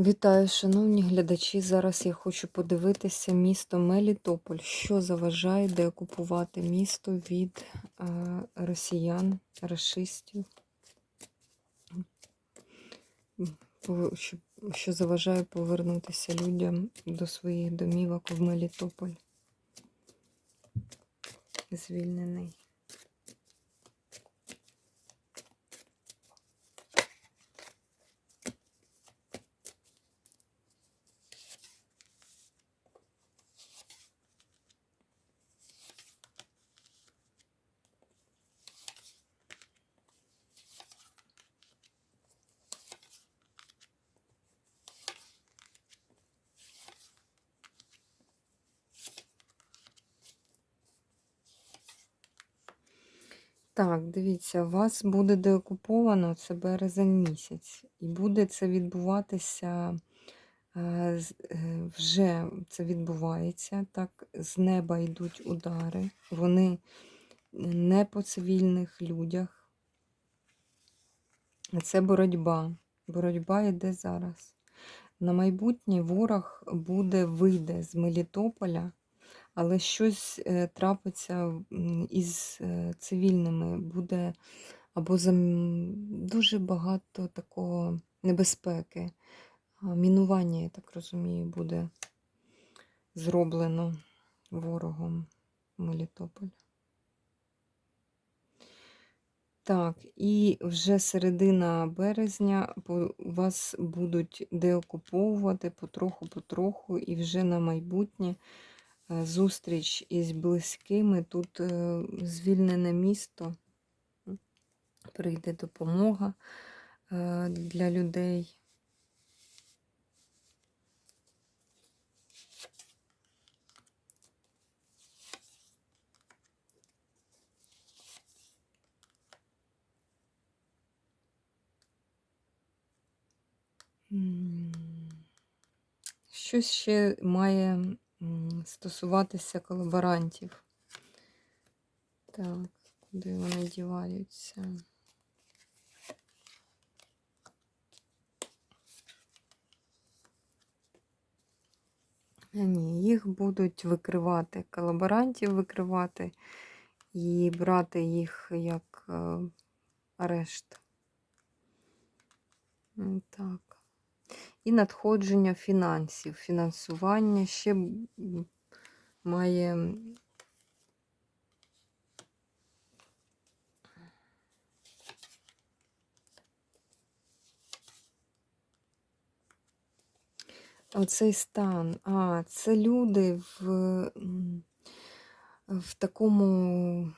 Вітаю, шановні глядачі. Зараз я хочу подивитися місто Мелітополь, що заважає деокупувати місто від е, росіян, расистів, що, що заважає повернутися людям до своїх домівок в Мелітополь. Звільнений. Так, дивіться, вас буде деокуповано це березень місяць, і буде це відбуватися е, е, вже це відбувається. Так, з неба йдуть удари. Вони не по цивільних людях. Це боротьба. Боротьба йде зараз. На майбутнє ворог буде вийде з Мелітополя, але щось е, трапиться із е, цивільними. Буде або дуже багато такого небезпеки. Мінування, я так розумію, буде зроблено ворогом Мелітополь. Так, і вже середина березня вас будуть деокуповувати потроху-потроху, і вже на майбутнє зустріч із близькими. Тут е, звільнене місто, прийде допомога е, для людей. Щось ще має стосуватися колаборантів. Так, куди вони діваються? Ні, їх будуть викривати, колаборантів викривати і брати їх як е, арешт. Так. І надходження фінансів, фінансування ще має оцей стан. А, це люди в, в такому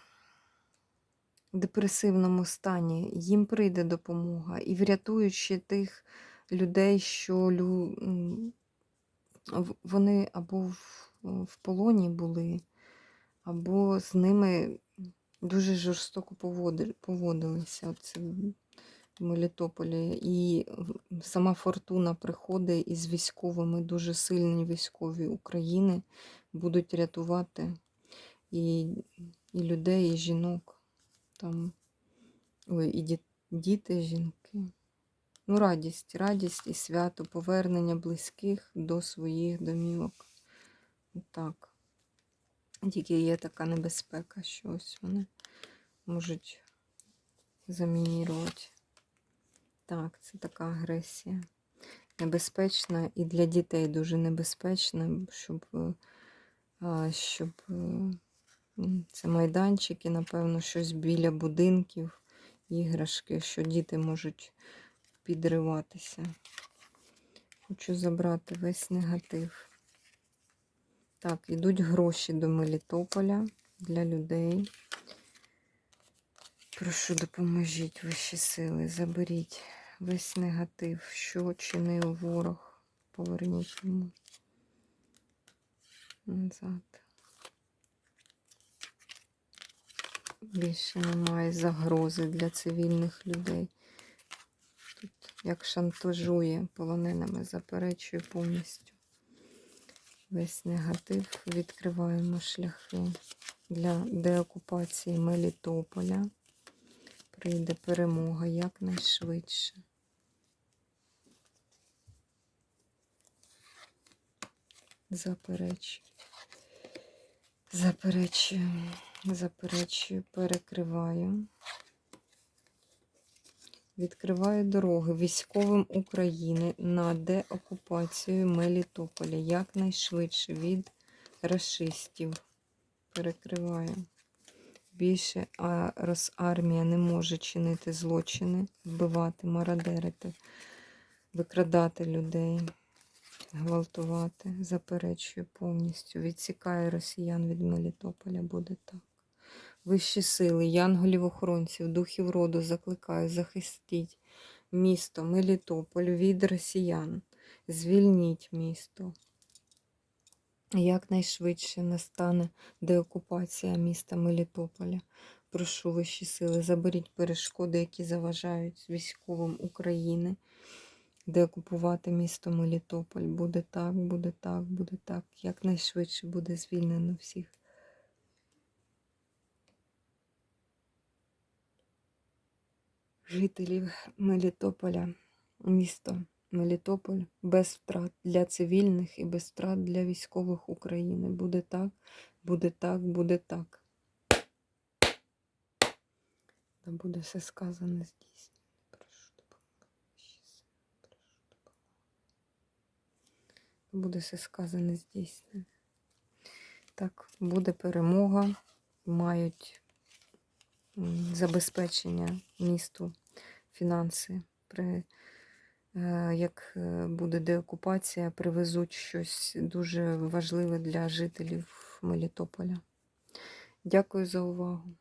депресивному стані. Їм прийде допомога. І врятуючи тих людей, що лю... вони або в, в полоні були, або з ними дуже жорстоко поводилися. Оце в Мелітополі. І сама фортуна приходить із військовими, дуже сильні військові України будуть рятувати і, і людей, і жінок. Там, ой, і діти, і жінки. Ну, радість, радість і свято, повернення близьких до своїх домівок. Так. Тільки є така небезпека, що ось вони можуть замінірувати. Так, це така агресія. Небезпечна і для дітей дуже небезпечна, щоб, е, щоб е, це майданчики, напевно, щось біля будинків, іграшки, що діти можуть підриватися. Хочу забрати весь негатив. Так, ідуть гроші до Мелітополя для людей. Прошу, допоможіть вищі сили, заберіть весь негатив, що чинив ворог. Поверніть йому назад. Більше немає загрози для цивільних людей. Як шантажує полоненими, заперечує повністю. Весь негатив відкриваємо шляхи для деокупації Мелітополя. Прийде перемога якнайшвидше. Заперечую. Заперечую. Заперечую. Перекриваю. Відкриваю дороги військовим України на деокупацію Мелітополя якнайшвидше від расистів. Перекриваю. Більше а, Росармія не може чинити злочини, вбивати, мародерити, викрадати людей, гвалтувати. Заперечую повністю. Відсікаю росіян від Мелітополя. Буде так. Вищі сили, янголів-охоронців, духів роду закликаю, захистіть місто Мелітополь від росіян. Звільніть місто. Якнайшвидше настане деокупація міста Мелітополя. Прошу вищі сили, заберіть перешкоди, які заважають військовим України деокупувати місто Мелітополь. Буде так, буде так, буде так. Якнайшвидше буде звільнено всіх. Жителів Мелітополя, місто Мелітополь без втрат для цивільних і без втрат для військових України. Буде так, буде так, буде так. Та буде все сказане здійснено. Буде все сказане здійснено. Так, буде перемога. Мають забезпечення місту фінанси. При, е, як е, буде деокупація, привезуть щось дуже важливе для жителів Мелітополя. Дякую за увагу.